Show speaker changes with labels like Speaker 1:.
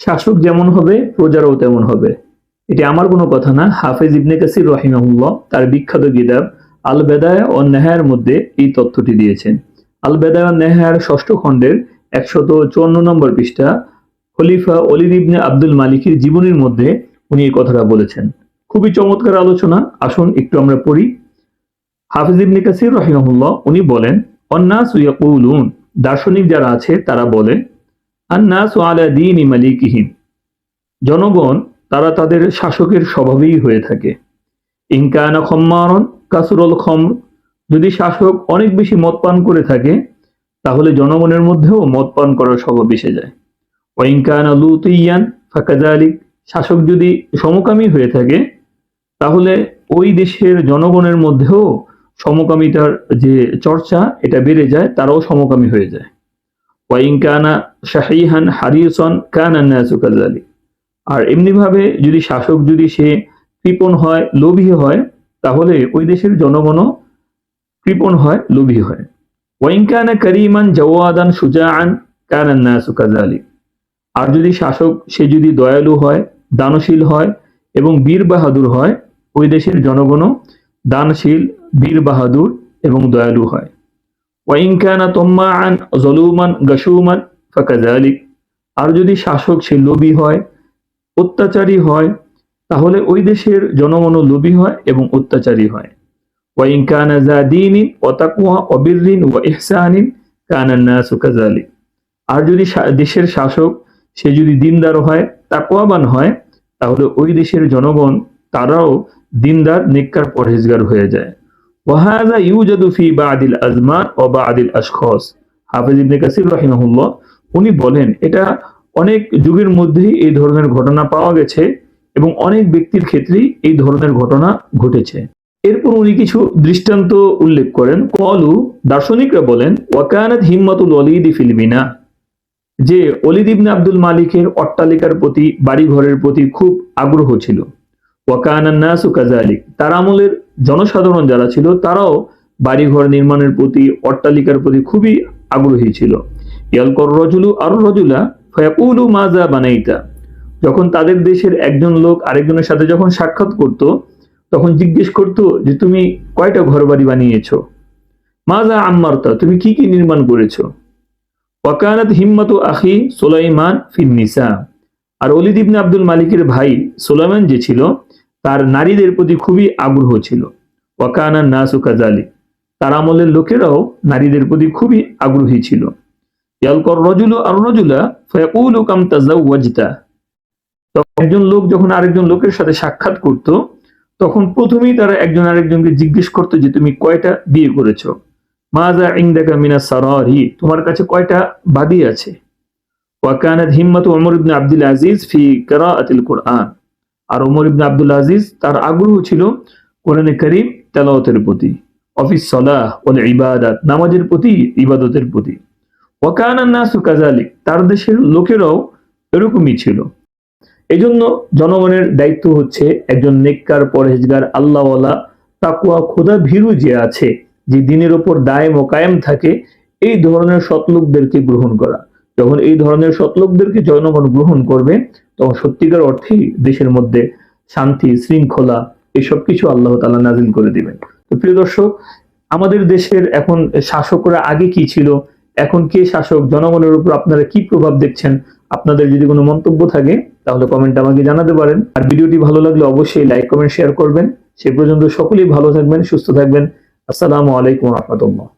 Speaker 1: শাসক যেমন হবে, প্রজারাও তেমন হবে। এটি আমার কোনো কথা না। হাফেজ ইবনে কাসির রহিমাহুল্লাহ তার বিখ্যাত কিতাব আল বেদায় ও নেহায়ের মধ্যে এই তথ্যটি দিয়েছেন। আল বেদায় নেহায়ের ষষ্ঠ খণ্ডের একশত চুয়ান্ন নম্বর পৃষ্ঠা খলিফা অলিদ ইবনে আব্দুল মালিকের জীবনীর মধ্যে উনি এই কথাটা বলেছেন। খুবই চমৎকার আলোচনা। আসুন, একটু আমরা পড়ি। হাফিজ ইবনে কাসির রহিমাহুল্লাহ, উনি বলেন, অন্নাস ইয়াকুলুন। দার্শনিক যারা আছে, তারা বলে আন্নাস আলা দীন মালিকিহিম। জনগণ, তারা তাদের শাসকের স্বভাবেই হয়ে থাকে। ইনকানা খম্মারন কাসুরল খমর। যদি শাসক অনেক বেশি মদ পান করে থাকে, তাহলে জনগণের মধ্যেও মদ পান করার স্বভাব এসে যায়। ওয়াইনকানা লুতুইয়ান ফাকাজালিক শাসক যদি সমকামী হয়ে থাকে, তাহলে ওই দেশের জনগণের মধ্যেও সমকামিতার যে চর্চা, এটা বেড়ে যায়, তারাও সমকামী হয়ে যায়। ওয়াইনকানা শাহিহান হারিসন কানান নাসুকাজালিক আর এমনিভাবে যদি শাসক যদি সে কৃপণ হয়, লোভী হয়, তাহলে ওই দেশের জনগণও কৃপণ হয়, লোভী হয়। ওয়াইনকানা করিমান জওয়াদান সুজাআন কানান নাসু কাজালিক আর যদি শাসক সে যদি দয়ালু হয়, দানশীল হয় এবং বীর বাহাদুর হয়, ওই দেশের জনগণও দানশীল, বীর বাহাদুর এবং দয়ালু হয়। ওয়াইনকানা তোম্মান জলুমান গসুমান ফাকাজালিক আর যদি শাসক সে লোভী হয়, অত্যাচারী হয়, তাহলে ওই দেশের জনগণও লোভী হয় এবং অত্যাচারী হয়। ওয়াইন কানা যা দিনিন অতাকুয়া অবিরিন ও ইহসানিন কানান নাসু কাজালিক আর যদি দেশের শাসক সে যদি দিনদার হয় তাকুয়াবান হয়, তাহলে ওই দেশের জনগণ তারাও দিনদার, নেককার, পরহেজগার হয়ে যায়। ওয়াহাজা ইউজাদু ফি বাদিল আজমান ও বাদিল আশখস হাফিজ ইবনে কাসির রাহিমাহুল্লাহ উনি বলেন, এটা অনেক যুগের মধ্যেই এই ধরনের ঘটনা পাওয়া গেছে এবং অনেক ব্যক্তির ক্ষেত্রেই এই ধরনের ঘটনা ঘটেছে। এরপর উনি কিছু দৃষ্টান্ত উল্লেখ করেন। কলু, দার্শনিকরা বলেন, ওয়াকানাত হিম্মাতুল অলিদি ফিলমিনা যে অলিদ ইবনে আব্দুল মালিকের অট্টালিকার প্রতি, বাড়িঘরের প্রতি খুব আগ্রহ ছিল। ওয়াকানান নাসু কাজালিক তার আমলের জনসাধারণ যারা ছিল, তারাও বাড়িঘর নির্মাণের প্রতি, অট্টালিকার প্রতি খুবই আগ্রহী ছিল। ইয়ালকর রজুলু আর রজুলা ফয়াকুলু মাজা বানাইতা। যখন তাদের দেশের একজন লোক আরেকজনের সাথে যখন সাক্ষাৎ করত, তখন জিজ্ঞেস করত যে, তুমি কয়টা ঘর বাড়ি বানিয়েছো? মাজা আম্মারতা, তুমি কি কি নির্মাণ করেছ? ওয়াকানাত হিম্মাতু আখি সুলাইমান ফিন্নিসা আর অলিদ ইবনে আব্দুল মালিকের ভাই সুলাইমান যে ছিল তার নারীদের প্রতি খুবই আগ্রহ ছিল। ওয়াকানা নাসু কাজালি তার আমলের লোকেরাও নারীদের প্রতি খুবই আগ্রহী ছিল। ইয়ালকর রজুলু আর রজুলা ফায়াকুলু কাম তাজাওয়াজতা তখন একজন লোক যখন আরেকজন লোকের সাথে সাক্ষাৎ করত, তখন প্রথমেই তারা একজন আরেকজনকে জিজ্ঞেস করতো যে, তুমি কয়টা বিয়ে করেছ? মাজা ইনদাকা মিনা সারারি, তোমার কাছে কয়টা বাদী আছে? ওয়াকানাত হিম্মাতু ওমর ইবনে আব্দুল আজিজ ফি কিরাআতিল কুরআন। আর ওমর ইবনে আব্দুল আজিজ তার আগ্রহ ছিল কোরআনে কারীম তেলাওয়াতের প্রতি, অফিস সলাহ ওয়াল ইবাদাত, নামাজের প্রতি, ইবাদতের প্রতি। তার দেশের লোকেরাও এরকমই ছিল। এজন্য জনগণের দায়িত্ব হচ্ছে একজন নেককার পরহেজগার, আল্লাহওয়ালা তাকুয়া খোদা ভীরু যে আছে, যে দিনের ওপর দায় মোকায়েম থাকে, এই ধরনের সৎলোকদেরকে গ্রহণ করা। যখন এই ধরনের সৎলোকদেরকে জনগণ গ্রহণ করবে তখন সত্যিকার অর্থেই দেশের মধ্যে শান্তি, শৃঙ্খলা, এসব কিছু আল্লাহ তালা নাজিল করে দিবেন। তো প্রিয় দর্শক, আমাদের দেশের এখন শাসকরা আগে কি ছিল? এখন কে শাসক? জনগণের উপর আপনারা কি প্রভাব দেখছেন? আপনাদের যদি কোনো মন্তব্য থাকে, তাহলে কমেন্ট আমাকে জানাতে পারেন। আর ভিডিওটি ভালো লাগলে অবশ্যই লাইক কমেন্ট শেয়ার করবেন। সে পর্যন্ত সকলেই ভালো থাকবেন, সুস্থ থাকবেন। আসসালামু আলাইকুম রহমতুল্লাহ।